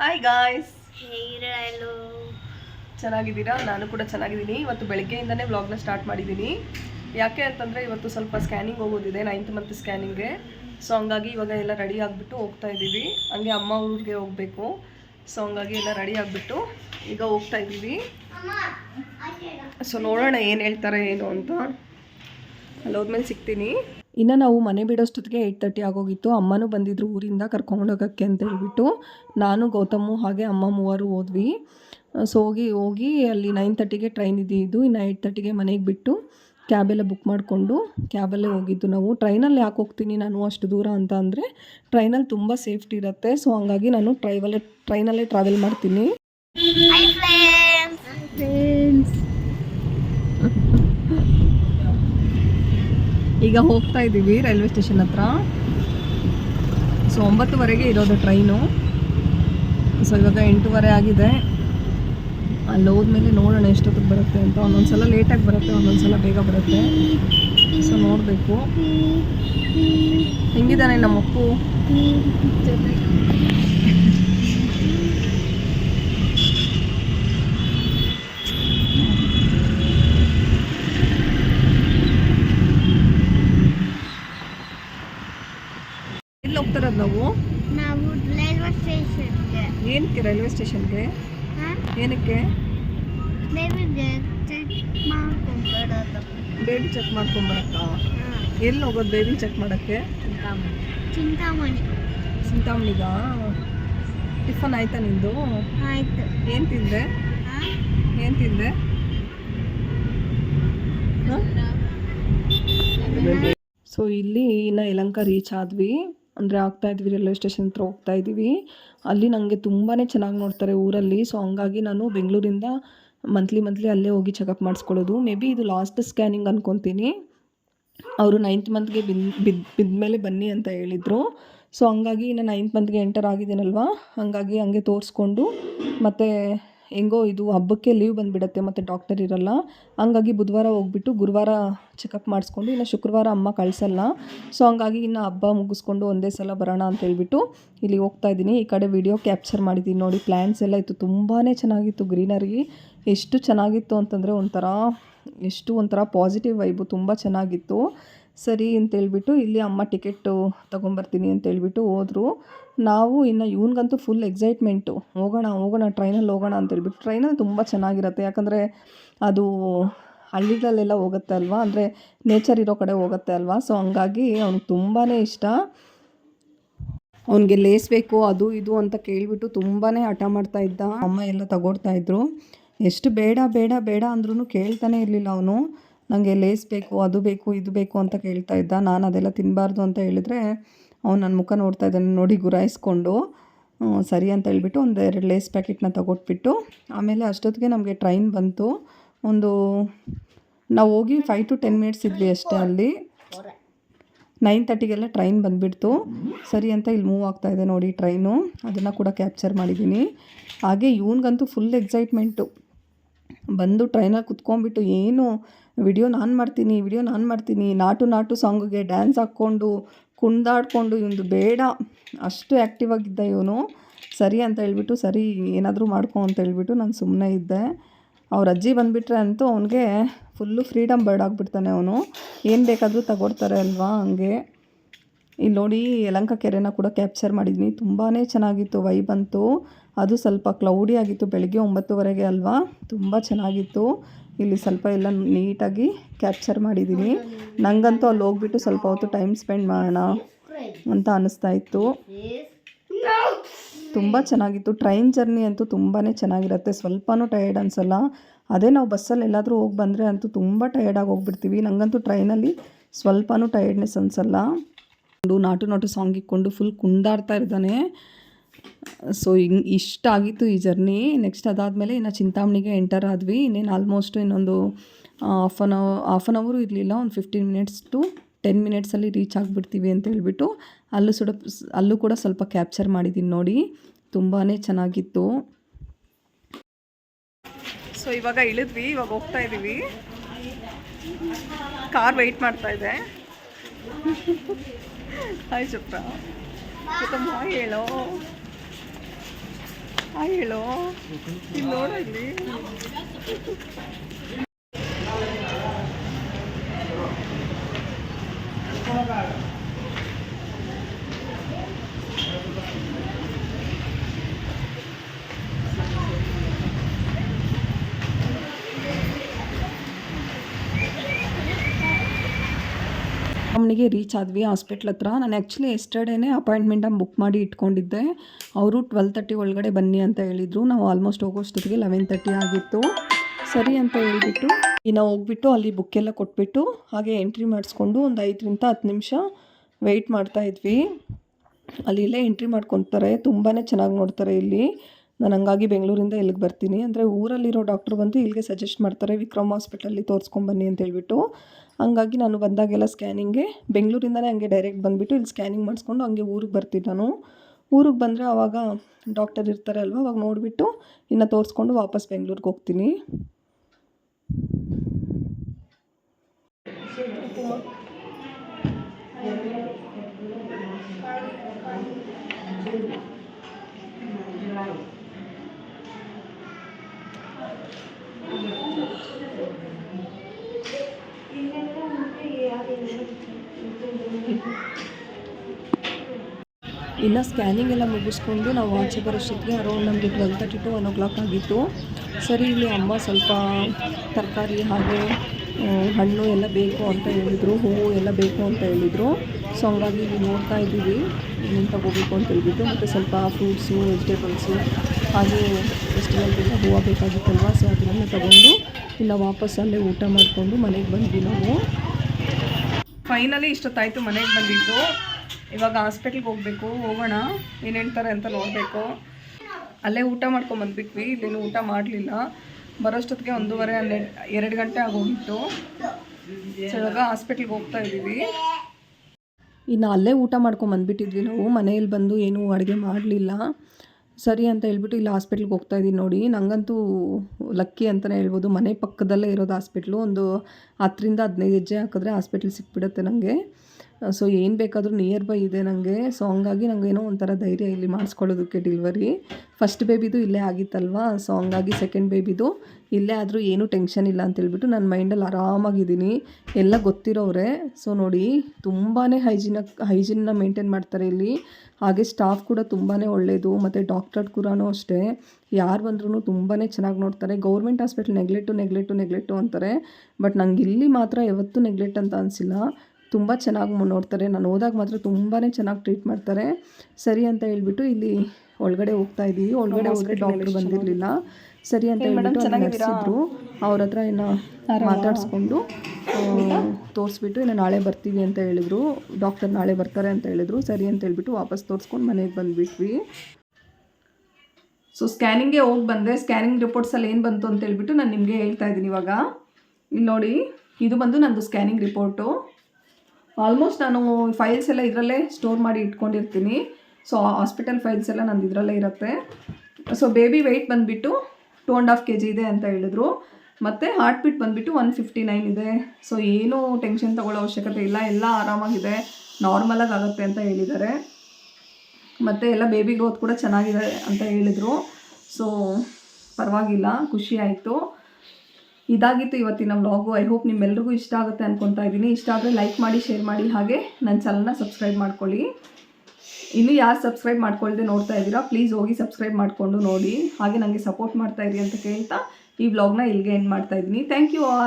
Hi guys ಚೆನ್ನಾಗಿದ್ದೀರಾ? ನಾನು ಕೂಡ ಚೆನ್ನಾಗಿದ್ದೀನಿ. ಇವತ್ತು ಬೆಳಗ್ಗೆಯಿಂದನೇ ವ್ಲಾಗ್ನ ಸ್ಟಾರ್ಟ್ ಮಾಡಿದ್ದೀನಿ. ಯಾಕೆ ಅಂತಂದರೆ ಇವತ್ತು ಸ್ವಲ್ಪ ಸ್ಕ್ಯಾನಿಂಗ್ ಹೋಗೋದಿದೆ ನೈನ್ತ್ ಮಂತ್ ಸ್ಕ್ಯಾನಿಂಗ್ಗೆ ಸೊ ಹಂಗಾಗಿ ಇವಾಗ ಎಲ್ಲ ರೆಡಿ ಆಗಿಬಿಟ್ಟು ಹೋಗ್ತಾ ಇದ್ದೀವಿ. ಹಂಗೆ ಅಮ್ಮ ಊರಿಗೆ ಹೋಗಬೇಕು. ಸೊ ಹಂಗಾಗಿ ಎಲ್ಲ ರೆಡಿ ಆಗಿಬಿಟ್ಟು ಈಗ ಹೋಗ್ತಾ ಇದ್ದೀವಿ. ಸೊ ನೋಡೋಣ ಏನು ಹೇಳ್ತಾರೆ ಏನು ಅಂತ. ಅಲ್ಲಿ ಹೋದ್ಮೇಲೆ ಸಿಗ್ತೀನಿ. ಇನ್ನು ನಾವು ಮನೆ ಬಿಡೋಷ್ಟೊತ್ತಿಗೆ ಏಯ್ಟ್ ತರ್ಟಿ ಆಗೋಗಿತ್ತು. ಅಮ್ಮನೂ ಬಂದಿದ್ರು ಊರಿಂದ ಕರ್ಕೊಂಡು ಹೋಗೋಕ್ಕೆ ಅಂತ ಹೇಳ್ಬಿಟ್ಟು ನಾನು ಗೌತಮು ಹಾಗೆ ಅಮ್ಮ ಮೂವರು ಹೋದ್ವಿ. ಸೊ ಹೋಗಿ ಹೋಗಿ ಅಲ್ಲಿ ನೈನ್ ತರ್ಟಿಗೆ ಟ್ರೈನ್ ಇದ್ದಿದ್ದು ಇನ್ನು ಏಯ್ಟ್ ತರ್ಟಿಗೆ ಮನೆಗೆ ಬಿಟ್ಟು ಕ್ಯಾಬೆಲ್ಲ ಬುಕ್ ಮಾಡಿಕೊಂಡು ಕ್ಯಾಬಲ್ಲೇ ಹೋಗಿದ್ದು ನಾವು. ಟ್ರೈನಲ್ಲಿ ಯಾಕೆ ಹೋಗ್ತೀನಿ ನಾನು ಅಷ್ಟು ದೂರ ಅಂತ ಅಂದರೆ ಟ್ರೈನಲ್ಲಿ ತುಂಬ ಸೇಫ್ಟಿ ಇರುತ್ತೆ. ಸೊ ಹಂಗಾಗಿ ನಾನು ಟ್ರೈವಲ್ಲೇ ಟ್ರೈನಲ್ಲೇ ಟ್ರಾವೆಲ್ ಮಾಡ್ತೀನಿ. ಈಗ ಹೋಗ್ತಾ ಇದ್ದೀವಿ ರೈಲ್ವೆ ಸ್ಟೇಷನ್ ಹತ್ರ. ಸೊ ಒಂಬತ್ತುವರೆಗೆ ಇರೋದು ಟ್ರೈನು. ಸೊ ಇವಾಗ ಎಂಟೂವರೆ ಆಗಿದೆ. ಅಲ್ಲಿ ಹೋದ್ಮೇಲೆ ನೋಡೋಣ ಎಷ್ಟೊತ್ತಿಗೆ ಬರುತ್ತೆ ಅಂತ. ಒಂದೊಂದು ಸಲ ಲೇಟಾಗಿ ಬರುತ್ತೆ ಒಂದೊಂದು ಸಲ ಬೇಗ ಬರುತ್ತೆ. ಸೊ ನೋಡಬೇಕು. ಹೆಂಗಿದ್ದಾನೆ ನಮ್ಮ ಅಪ್ಪು ಎಲ್ಲಿ ಹೋಗ್ತಾರದು ನಾವು? ನಾವು ರೈಲ್ವೆ ಸ್ಟೇಷನ್ಗೆ ಏನಕ್ಕೆ ರೈಲ್ವೆ ಸ್ಟೇಷನ್ಗೆ ಏನಕ್ಕೆ? ಬೇಬಿ ಚೆಕ್ ಮಾಡ್ಕೊಂಬರಕ್ಕ ಎಲ್ಲಿ ಹೋಗೋದು ಬೇಬಿ ಚೆಕ್ ಮಾಡೋಕ್ಕೆ? ಚಿಂತಾಮಣಿ. ಚಿಂತಾಮಣಿಗ? ಟಿಫನ್ ಆಯ್ತಾ ನಿಂದು? ಆಯ್ತು. ಏನು ತಿಂದೆ? ಏನು ತಿಂದೆ? ಸೊ ಇಲ್ಲಿ ಇನ್ನು ಯಲಂಕ ರೀಚ್ ಆದ್ವಿ. ಅಂದರೆ ಆಗ್ತಾ ಇದ್ವಿ ರೈಲ್ವೆ ಸ್ಟೇಷನ್ ಹತ್ರ ಹೋಗ್ತಾ ಇದ್ದೀವಿ. ಅಲ್ಲಿ ನನಗೆ ತುಂಬಾ ಚೆನ್ನಾಗಿ ನೋಡ್ತಾರೆ ಊರಲ್ಲಿ. ಸೊ ಹಂಗಾಗಿ ನಾನು ಬೆಂಗಳೂರಿಂದ ಮಂತ್ಲಿ ಮಂತ್ಲಿ ಅಲ್ಲೇ ಹೋಗಿ ಚೆಕಪ್ ಮಾಡಿಸ್ಕೊಳ್ಳೋದು. ಮೇ ಬಿ ಇದು ಲಾಸ್ಟ್ ಸ್ಕ್ಯಾನಿಂಗ್ ಅಂದ್ಕೊತೀನಿ ಅವರು ನೈನ್ತ್ ಮಂತ್ಗೆ ಬಿನ್ ಬಿದ್ದು ಮೇಲೆ ಬನ್ನಿ ಅಂತ ಹೇಳಿದರು. ಸೊ ಹಂಗಾಗಿ ನಾನು ನೈನ್ತ್ ಮಂತ್ಗೆ ಎಂಟರ್ ಆಗಿದ್ದೀನಲ್ವಾ? ಹಾಗಾಗಿ ಹಂಗೆ ತೋರಿಸ್ಕೊಂಡು ಮತ್ತು ಹೆಂಗೋ ಇದು ಹಬ್ಬಕ್ಕೆ ಲೀವ್ ಬಂದುಬಿಡತ್ತೆ ಮತ್ತು ಡಾಕ್ಟರ್ ಇರಲ್ಲ. ಹಂಗಾಗಿ ಬುಧವಾರ ಹೋಗ್ಬಿಟ್ಟು ಗುರುವಾರ ಚೆಕಪ್ ಮಾಡಿಸ್ಕೊಂಡು ಇನ್ನು ಶುಕ್ರವಾರ ಅಮ್ಮ ಕಳಿಸಲ್ಲ. ಸೊ ಹಂಗಾಗಿ ಇನ್ನು ಹಬ್ಬ ಮುಗಿಸ್ಕೊಂಡು ಒಂದೇ ಸಲ ಬರೋಣ ಅಂತ ಹೇಳ್ಬಿಟ್ಟು ಇಲ್ಲಿ ಹೋಗ್ತಾ ಇದ್ದೀನಿ. ಈ ಕಡೆ ವಿಡಿಯೋ ಕ್ಯಾಪ್ಚರ್ ಮಾಡಿದ್ದೀನಿ ನೋಡಿ ಪ್ಲ್ಯಾನ್ಸ್ ಎಲ್ಲ ಇತ್ತು. ತುಂಬಾ ಚೆನ್ನಾಗಿತ್ತು ಗ್ರೀನರಿ ಎಷ್ಟು ಚೆನ್ನಾಗಿತ್ತು ಅಂತಂದರೆ ಒಂಥರ, ಎಷ್ಟು ಒಂಥರ ಪಾಸಿಟಿವ್ ವೈಬು ತುಂಬ ಚೆನ್ನಾಗಿತ್ತು. ಸರಿ ಅಂತೇಳ್ಬಿಟ್ಟು ಇಲ್ಲಿ ಅಮ್ಮ ಟಿಕೆಟ್ಟು ತೊಗೊಂಬರ್ತೀನಿ ಅಂತೇಳ್ಬಿಟ್ಟು ಹೋದರು. ನಾವು ಇನ್ನು ಇವನಿಗಂತೂ ಫುಲ್ ಎಕ್ಸೈಟ್ಮೆಂಟು ಹೋಗೋಣ ಹೋಗೋಣ ಟ್ರೈನಲ್ಲಿ ಹೋಗೋಣ ಅಂತ ಹೇಳ್ಬಿಟ್ಟು ಟ್ರೈನಲ್ಲಿ ತುಂಬ ಚೆನ್ನಾಗಿರುತ್ತೆ. ಯಾಕಂದರೆ ಅದು ಹಳ್ಳಿಗಳಲ್ಲೆಲ್ಲ ಹೋಗುತ್ತೆ ಅಲ್ವಾ? ಅಂದರೆ ನೇಚರ್ ಇರೋ ಕಡೆ ಹೋಗುತ್ತೆ ಅಲ್ವಾ? ಸೊ ಹಂಗಾಗಿ ಅವ್ನಿಗೆ ತುಂಬಾ ಇಷ್ಟ. ಅವನಿಗೆ ಲೇಸ್ ಬೇಕು, ಅದು ಇದು ಅಂತ ಕೇಳಿಬಿಟ್ಟು ತುಂಬಾ ಹಠ ಮಾಡ್ತಾ ಇದ್ದ. ಅಮ್ಮ ಎಲ್ಲ ತಗೊಡ್ತಾ ಇದ್ರು. ಎಷ್ಟು ಬೇಡ ಬೇಡ ಬೇಡ ಅಂದ್ರೂ ಕೇಳ್ತಾನೆ ಇರಲಿಲ್ಲ ಅವನು. ನನಗೆ ಲೇಸ್ ಬೇಕು, ಅದು ಬೇಕು, ಇದು ಬೇಕು ಅಂತ ಕೇಳ್ತಾ ಇದ್ದ. ನಾನು ಅದೆಲ್ಲ ತಿನ್ನಬಾರ್ದು ಅಂತ ಹೇಳಿದ್ರೆ ಅವ್ನು ನನ್ನ ಮುಖ ನೋಡ್ತಾ ಇದ್ದಾನೆ, ನೋಡಿ ಗುರಾಯಿಸ್ಕೊಂಡು ಸರಿ ಅಂತ ಹೇಳ್ಬಿಟ್ಟು ಒಂದು ಎರಡು ಲೇಸ್ ಪ್ಯಾಕೆಟ್ನ ತಗೊಟ್ಬಿಟ್ಟು, ಆಮೇಲೆ ಅಷ್ಟೊತ್ತಿಗೆ ನಮಗೆ ಟ್ರೈನ್ ಬಂತು. ಒಂದು, ನಾವು ಹೋಗಿ ಫೈವ್ ಟು ಟೆನ್ ಮಿನಿಟ್ಸ್ ಇದ್ವಿ ಅಷ್ಟೇ ಅಲ್ಲಿ. ನೈನ್ ತರ್ಟಿಗೆಲ್ಲ ಟ್ರೈನ್ ಬಂದುಬಿಡ್ತು. ಸರಿ ಅಂತ ಇಲ್ಲಿ ಮೂವ್ ಆಗ್ತಾ ಇದೆ ನೋಡಿ ಟ್ರೈನು ಅದನ್ನು ಕೂಡ ಕ್ಯಾಪ್ಚರ್ ಮಾಡಿದ್ದೀನಿ ಹಾಗೆ ಇವನಿಗಂತೂ ಫುಲ್ ಎಕ್ಸೈಟ್ಮೆಂಟು ಬಂದು ಟ್ರೈನಲ್ಲಿ ಕುತ್ಕೊಂಡ್ಬಿಟ್ಟು ಏನು, ವಿಡಿಯೋ ನಾನು ಮಾಡ್ತೀನಿ, ವಿಡಿಯೋ ನಾನು ಮಾಡ್ತೀನಿ, ನಾಟು ನಾಟು ಸಾಂಗ್ಗೆ ಡ್ಯಾನ್ಸ್ ಹಾಕ್ಕೊಂಡು ಕುಣಿದಾಡ್ಕೊಂಡು ಇವನು ಬೇಡ. ಅಷ್ಟು ಆ್ಯಕ್ಟಿವ್ ಆಗಿದ್ದ ಇವನು. ಸರಿ ಅಂತ ಹೇಳ್ಬಿಟ್ಟು, ಸರಿ, ಏನಾದರೂ ಮಾಡ್ಕೊ ಅಂತ ಹೇಳ್ಬಿಟ್ಟು ನಾನು ಸುಮ್ಮನೆ ಇದ್ದೆ. ಅವ್ರ ಅಜ್ಜಿ ಬಂದುಬಿಟ್ರೆ ಅಂತೂ ಅವನಿಗೆ ಫುಲ್ಲು ಫ್ರೀಡಮ್ ಬರ್ಡ್ ಆಗಿಬಿಡ್ತಾನೆ ಅವನು. ಏನು ಬೇಕಾದರೂ ತಗೊಡ್ತಾರೆ ಅಲ್ವಾ ಹಂಗೆ. ಇಲ್ಲಿ ನೋಡಿ ಯಲಂಕ ಕೆರೆನ ಕೂಡ ಕ್ಯಾಪ್ಚರ್ ಮಾಡಿದ್ದೀನಿ ತುಂಬಾ ಚೆನ್ನಾಗಿತ್ತು ವೈ ಬಂತು ಅದು ಸ್ವಲ್ಪ ಕ್ಲೌಡಿ ಆಗಿತ್ತು ಬೆಳಗ್ಗೆ ಒಂಬತ್ತುವರೆಗೆ ಅಲ್ವಾ. ತುಂಬ ಚೆನ್ನಾಗಿತ್ತು. ಇಲ್ಲಿ ಸ್ವಲ್ಪ ಎಲ್ಲ ನೀಟಾಗಿ ಕ್ಯಾಪ್ಚರ್ ಮಾಡಿದ್ದೀನಿ. ನನಗಂತೂ ಅಲ್ಲಿ ಹೋಗ್ಬಿಟ್ಟು ಸ್ವಲ್ಪ ಹೊತ್ತು ಟೈಮ್ ಸ್ಪೆಂಡ್ ಮಾಡೋಣ ಅಂತ ಅನ್ನಿಸ್ತಾ ಇತ್ತು. ತುಂಬ ಚೆನ್ನಾಗಿತ್ತು. ಟ್ರೈನ್ ಜರ್ನಿ ಅಂತೂ ತುಂಬಾ ಚೆನ್ನಾಗಿರುತ್ತೆ. ಸ್ವಲ್ಪನೂ ಟಯರ್ಡ್ ಅನಿಸಲ್ಲ. ಅದೇ ನಾವು ಬಸ್ಸಲ್ಲಿ ಎಲ್ಲಾದರೂ ಹೋಗಿ ಬಂದರೆ ಅಂತೂ ತುಂಬ ಟಯರ್ಡಾಗಿ ಹೋಗ್ಬಿಡ್ತೀವಿ. ನನಗಂತೂ ಟ್ರೈನಲ್ಲಿ ಸ್ವಲ್ಪನೂ ಟಯರ್ಡ್ನೆಸ್ ಅನಿಸಲ್ಲ. ನಾಟು ನಾಟು ಸಾಂಗ್ ಇಕ್ಕೊಂಡು ಫುಲ್ ಕುಂದಾಡ್ತಾ ಇರ್ತಾನೆ. ಸೊ ಹಿಂಗೆ ಇಷ್ಟ ಆಗಿತ್ತು ಈ ಜರ್ನಿ ನೆಕ್ಸ್ಟ್ ಅದಾದಮೇಲೆ ಇನ್ನು ಚಿಂತಾಮಣಿಗೆ ಎಂಟರ್ ಆದ್ವಿ. ಇನ್ನೇನು ಆಲ್ಮೋಸ್ಟ್ ಇನ್ನೊಂದು half an hour half an hour ಇರಲಿಲ್ಲ. ಒಂದು ಫಿಫ್ಟೀನ್ ಮಿನಿಟ್ಸ್ ಟು ಟೆನ್ ಮಿನಿಟ್ಸಲ್ಲಿ ರೀಚ್ ಆಗಿಬಿಡ್ತೀವಿ ಅಂತ ಹೇಳ್ಬಿಟ್ಟು ಅಲ್ಲೂ ಸುಡ ಅಲ್ಲೂ ಕೂಡ ಸ್ವಲ್ಪ ಕ್ಯಾಪ್ಚರ್ ಮಾಡಿದ್ದೀನಿ ನೋಡಿ. ತುಂಬಾ ಚೆನ್ನಾಗಿತ್ತು. ಸೊ ಇವಾಗ ಇಳಿದ್ವಿ. ಇವಾಗ ಹೋಗ್ತಾ ಇದ್ದೀವಿ ಕಾರ್ ವೆಯ್ಟ್ ಮಾಡ್ತಾ ಇದೆ. ಹಾಯ್ ಹಾಯ್ ಹೇಳೋ ಹೇಳೋ. ಇಲ್ಲಿ ನೋಡು ಅವನಿಗೆ ರೀಚ್ ಆದ್ವಿ ಹಾಸ್ಪಿಟ್ಲ್ ಹತ್ರ. ನಾನು ಆ್ಯಕ್ಚುಲಿ ಎಸ್ಟರ್ಡೇನೆ ಅಪಾಯಿಂಟ್ಮೆಂಟನ್ನು ಬುಕ್ ಮಾಡಿ ಇಟ್ಕೊಂಡಿದ್ದೆ. ಅವರು ಟ್ವೆಲ್ ತರ್ಟಿ ಒಳಗಡೆ ಬನ್ನಿ ಅಂತ ಹೇಳಿದರು. ನಾವು ಆಲ್ಮೋಸ್ಟ್ ಹೋಗೋಷ್ಟೊತ್ತಿಗೆ ಲೆವೆನ್ ತರ್ಟಿ ಆಗಿತ್ತು. ಸರಿ ಅಂತ ಹೇಳಿಬಿಟ್ಟು ಇನ್ನು ಹೋಗ್ಬಿಟ್ಟು ಅಲ್ಲಿ ಬುಕ್ ಎಲ್ಲ ಕೊಟ್ಬಿಟ್ಟು ಹಾಗೆ ಎಂಟ್ರಿ ಮಾಡಿಸ್ಕೊಂಡು ಒಂದು ಐದರಿಂದ ಹತ್ತು ನಿಮಿಷ ವೆಯ್ಟ್ ಮಾಡ್ತಾ ಇದ್ವಿ. ಅಲ್ಲಿ ಇಲ್ಲೇ ಎಂಟ್ರಿ ಮಾಡ್ಕೊತಾರೆ. ತುಂಬಾ ಚೆನ್ನಾಗಿ ನೋಡ್ತಾರೆ ಇಲ್ಲಿ. ನಾನು ಹಂಗಾಗಿ ಬೆಂಗಳೂರಿಂದ ಇಲ್ಲಿಗೆ ಬರ್ತೀನಿ. ಅಂದರೆ ಊರಲ್ಲಿರೋ ಡಾಕ್ಟ್ರು ಬಂದು ಇಲ್ಲಿಗೆ ಸಜೆಸ್ಟ್ ಮಾಡ್ತಾರೆ. ವಿಕ್ರಮ್ ಹಾಸ್ಪಿಟಲಲ್ಲಿ ತೋರಿಸ್ಕೊಂಬನ್ನಿ ಅಂತ ಹೇಳ್ಬಿಟ್ಟು. ಹಂಗಾಗಿ ನಾನು ಬಂದಾಗೆಲ್ಲ ಸ್ಕ್ಯಾನಿಂಗೆ ಬೆಂಗಳೂರಿಂದನೇ ಹಂಗೆ ಡೈರೆಕ್ಟ್ ಬಂದುಬಿಟ್ಟು ಇಲ್ಲಿ ಸ್ಕ್ಯಾನಿಂಗ್ ಮಾಡಿಸ್ಕೊಂಡು ಹಂಗೆ ಊರಿಗೆ ಬರ್ತೀನಿ ನಾನು. ಊರಿಗೆ ಬಂದರೆ ಆವಾಗ ಡಾಕ್ಟರ್ ಇರ್ತಾರೆ ಅಲ್ವಾ ಅವಾಗ ನೋಡಿಬಿಟ್ಟು ಇನ್ನು ತೋರಿಸ್ಕೊಂಡು ವಾಪಸ್ ಬೆಂಗಳೂರಿಗೆ ಹೋಗ್ತೀನಿ. ಇನ್ನು ಸ್ಕ್ಯಾನಿಂಗ್ ಎಲ್ಲ ಮುಗಿಸ್ಕೊಂಡು ನಾವು ಆಚೆ ಬರೋಷ್ಟೊತ್ತಿಗೆ ಅರೌಂಡ್ ನಮಗೆ twelve thirty to one o'clock ಆಗಿತ್ತು. ಸರಿ, ಇಲ್ಲಿ ಅಮ್ಮ ಸ್ವಲ್ಪ ತರಕಾರಿ ಹಾಗೆ ಹಣ್ಣು ಎಲ್ಲ ಬೇಕು ಅಂತ ಹೇಳಿದರು, ಹೂವು ಎಲ್ಲ ಬೇಕು ಅಂತ ಹೇಳಿದರು. ಸೊ ಹಂಗಾಗಿ ಇಲ್ಲಿ ನೋಡ್ತಾ ಇದ್ದೀವಿ, ಏನೇನು ತಗೋಬೇಕು ಅಂತ ಹೇಳ್ಬಿಟ್ಟು, ಮತ್ತು ಸ್ವಲ್ಪ ಫ್ರೂಟ್ಸು ವೆಜಿಟೇಬಲ್ಸು ಹಾಗೆ ಫೆಸ್ಟಿವಲ್ಗೆಲ್ಲ ಹೂವು ಬೇಕಾಗಿತ್ತಲ್ವ ಸೊ ಅದನ್ನೆಲ್ಲ ತಗೊಂಡು ಇಲ್ಲ ವಾಪಸ್ ಅಲ್ಲೇ ಊಟ ಮಾಡಿಕೊಂಡು ಮನೆಗೆ ಬಂದ್ವಿ ನಾವು. ಫೈನಲಿ ಇಷ್ಟೊತ್ತಾಯಿತು ಮನೆಗೆ ಬಂದಿದ್ದು. ಇವಾಗ ಹಾಸ್ಪಿಟ್ಲ್ಗೆ ಹೋಗಬೇಕು, ಹೋಗೋಣ. ಏನು ಹೇಳ್ತಾರೆ ಅಂತ ನೋಡಬೇಕು. ಅಲ್ಲೇ ಊಟ ಮಾಡ್ಕೊಂಡು ಬಂದ್ಬಿಟ್ವಿ. ಇಲ್ಲೇನು ಊಟ ಮಾಡಲಿಲ್ಲ. ಬರೋಷ್ಟೊತ್ತಿಗೆ ಒಂದೂವರೆ, ಹನ್ನೆರಡು, ಎರಡು ಗಂಟೆ ಆಗೋಗಿತ್ತು. ಸೊ ಇವಾಗ ಹಾಸ್ಪಿಟ್ಲಿಗೆ ಹೋಗ್ತಾ ಇದ್ದೀವಿ. ಇನ್ನು ಅಲ್ಲೇ ಊಟ ಮಾಡ್ಕೊಂಡು ಬಂದ್ಬಿಟ್ಟಿದ್ವಿ ನಾವು. ಮನೆಯಲ್ಲಿ ಬಂದು ಏನೂ ಅಡುಗೆ ಮಾಡಲಿಲ್ಲ. ಸರಿ ಅಂತ ಹೇಳ್ಬಿಟ್ಟು ಇಲ್ಲಿ ಹಾಸ್ಪಿಟ್ಲ್ಗೆ ಹೋಗ್ತಾ ಇದ್ದೀನಿ ನೋಡಿ. ನನಗಂತೂ ಲಕ್ಕಿ ಅಂತಲೇ ಹೇಳ್ಬೋದು. ಮನೆ ಪಕ್ಕದಲ್ಲೇ ಇರೋದು ಹಾಸ್ಪಿಟ್ಲು ಒಂದು ಹತ್ತರಿಂದ ಹದಿನೈದು ಹೆಜ್ಜೆ ಹಾಕಿದ್ರೆ ಹಾಸ್ಪಿಟ್ಲ್ ಸಿಕ್ಬಿಡುತ್ತೆ ನನಗೆ ಸೊ ಏನು ಬೇಕಾದರೂ ನಿಯರ್ ಬೈ ಇದೆ ನನಗೆ ಸೊ ಹಂಗಾಗಿ ನನಗೆ ಏನೋ ಒಂಥರ ಧೈರ್ಯ ಇಲ್ಲಿ ಮಾಡಿಸ್ಕೊಳ್ಳೋದಕ್ಕೆ ಡಿಲ್ವರಿ ಫಸ್ಟ್ ಬೇಬಿದು ಇಲ್ಲೇ ಆಗಿತ್ತಲ್ವಾ? ಸೊ ಹಂಗಾಗಿ ಸೆಕೆಂಡ್ ಬೇಬಿದು ಇಲ್ಲೇ ಆದರೂ ಏನೂ ಟೆನ್ಷನ್ ಇಲ್ಲ ಅಂತೇಳ್ಬಿಟ್ಟು ನನ್ನ ಮೈಂಡಲ್ಲಿ ಆರಾಮಾಗಿದ್ದೀನಿ. ಎಲ್ಲ ಗೊತ್ತಿರೋರೆ ಸೊ ನೋಡಿ ತುಂಬಾ ಹೈಜಿನ ಹೈಜಿನ್ನ ಮೇಂಟೈನ್ ಮಾಡ್ತಾರೆ ಇಲ್ಲಿ. ಹಾಗೆ ಸ್ಟಾಫ್ ಕೂಡ ತುಂಬಾ ಒಳ್ಳೆಯದು ಮತ್ತು ಡಾಕ್ಟರ್ ಕೂಡ ಅಷ್ಟೇ. ಯಾರು ಬಂದ್ರೂ ತುಂಬಾ ಚೆನ್ನಾಗಿ ನೋಡ್ತಾರೆ. Government hospital neglect neglect neglect ಅಂತಾರೆ. ಬಟ್ ನಂಗೆ ಇಲ್ಲಿ ಮಾತ್ರ ಯಾವತ್ತೂ ನೆಗ್ಲೆಕ್ಟ್ ಅಂತ ಅನಿಸಿಲ್ಲ. ತುಂಬ ಚೆನ್ನಾಗಿ ನೋಡ್ತಾರೆ. ನಾನು ಹೋದಾಗ ಮಾತ್ರ ತುಂಬಾ ಚೆನ್ನಾಗಿ ಟ್ರೀಟ್ ಮಾಡ್ತಾರೆ. ಸರಿ ಅಂತ ಹೇಳ್ಬಿಟ್ಟು ಇಲ್ಲಿ ಒಳಗಡೆ ಹೋಗ್ತಾ ಇದ್ದೀವಿ. ಒಳಗಡೆ ಹೋದ್ರೆ ಡಾಕ್ಟ್ರು ಬಂದಿರಲಿಲ್ಲ. ಸರಿ ಅಂತ ಹೇಳ್ಬಿಟ್ಟು ನಡೆಸಿದ್ರು. ಅವ್ರ ಹತ್ರ ಏನೋ ಮಾತಾಡಿಸ್ಕೊಂಡು ತೋರಿಸ್ಬಿಟ್ಟು ಇನ್ನು ನಾಳೆ ಬರ್ತೀವಿ ಅಂತ ಹೇಳಿದ್ರು. ಡಾಕ್ಟರ್ ನಾಳೆ ಬರ್ತಾರೆ ಅಂತ ಹೇಳಿದ್ರು. ಸರಿ ಅಂತ ಹೇಳ್ಬಿಟ್ಟು ವಾಪಸ್ ತೋರಿಸ್ಕೊಂಡು ಮನೆಗೆ ಬಂದುಬಿಟ್ವಿ. ಸೊ ಸ್ಕ್ಯಾನಿಂಗೇ ಹೋಗಿ ಬಂದೆ. ಸ್ಕ್ಯಾನಿಂಗ್ ರಿಪೋರ್ಟ್ಸಲ್ಲಿ ಏನು ಬಂತು ಅಂತ ಹೇಳ್ಬಿಟ್ಟು ನಾನು ನಿಮಗೆ ಹೇಳ್ತಾ ಇದ್ದೀನಿ ಇವಾಗ. ಇಲ್ಲಿ ನೋಡಿ ಇದು ಬಂದು ನಂದು ಸ್ಕ್ಯಾನಿಂಗ್ ರಿಪೋರ್ಟು ಆಲ್ಮೋಸ್ಟ್ ನಾನು ಫೈಲ್ಸ್ ಎಲ್ಲ ಇದರಲ್ಲೇ ಸ್ಟೋರ್ ಮಾಡಿ ಇಟ್ಕೊಂಡಿರ್ತೀನಿ. ಸೊ ಹಾಸ್ಪಿಟಲ್ ಫೈಲ್ಸ್ ಎಲ್ಲ ನಂದು ಇದರಲ್ಲೇ ಇರುತ್ತೆ. ಸೊ ಬೇಬಿ ವೆಯ್ಟ್ ಬಂದುಬಿಟ್ಟು two and half K G ಇದೆ ಅಂತ ಹೇಳಿದ್ರು. ಮತ್ತು ಹಾರ್ಟ್ ಬೀಟ್ ಬಂದುಬಿಟ್ಟು ಒನ್ ಫಿಫ್ಟಿ ನೈನ್ ಇದೆ. ಸೊ ಏನೂ ಟೆನ್ಷನ್ ತೊಗೊಳ್ಳೋ ಅವಶ್ಯಕತೆ ಇಲ್ಲ. ಎಲ್ಲ ಆರಾಮಾಗಿದೆ. ನಾರ್ಮಲಾಗಿ ಆಗುತ್ತೆ ಅಂತ ಹೇಳಿದ್ದಾರೆ. ಮತ್ತು ಎಲ್ಲ ಬೇಬಿ ಗ್ರೋತ್ ಕೂಡ ಚೆನ್ನಾಗಿದೆ ಅಂತ ಹೇಳಿದರು. ಸೊ ಪರವಾಗಿಲ್ಲ. ಖುಷಿ ಆಯಿತು. ಇದಾಗಿತ್ತು ಇವತ್ತಿನ ವ್ಲಾಗು ಐ ಹೋಪ್ ನಿಮ್ಮೆಲ್ರಿಗೂ ಇಷ್ಟ ಆಗುತ್ತೆ ಅನ್ಕೊತಾ ಇದ್ದೀನಿ. ಇಷ್ಟ ಆದರೆ ಲೈಕ್ ಮಾಡಿ ಶೇರ್ ಮಾಡಿ. ಹಾಗೆ ನನ್ನ ಚಾನಲ್ನ ಸಬ್ಸ್ಕ್ರೈಬ್ ಮಾಡ್ಕೊಳ್ಳಿ. ಇನ್ನೂ ಯಾರು ಸಬ್ಸ್ಕ್ರೈಬ್ ಮಾಡ್ಕೊಳ್ಳದೆ ನೋಡ್ತಾ ಇದ್ದೀರಾ ಪ್ಲೀಸ್ ಹೋಗಿ ಸಬ್ಸ್ಕ್ರೈಬ್ ಮಾಡಿಕೊಂಡು ನೋಡಿ. ಹಾಗೆ ನನಗೆ ಸಪೋರ್ಟ್ ಮಾಡ್ತಾ ಇರಿ ಅಂತ ಕೇಳ್ತಾ ಈ ವ್ಲಾಗ್ನ ಇಲ್ಲಿಗೆ ಎಂಡ್ ಮಾಡ್ತಾ ಇದ್ದೀನಿ. Thank you all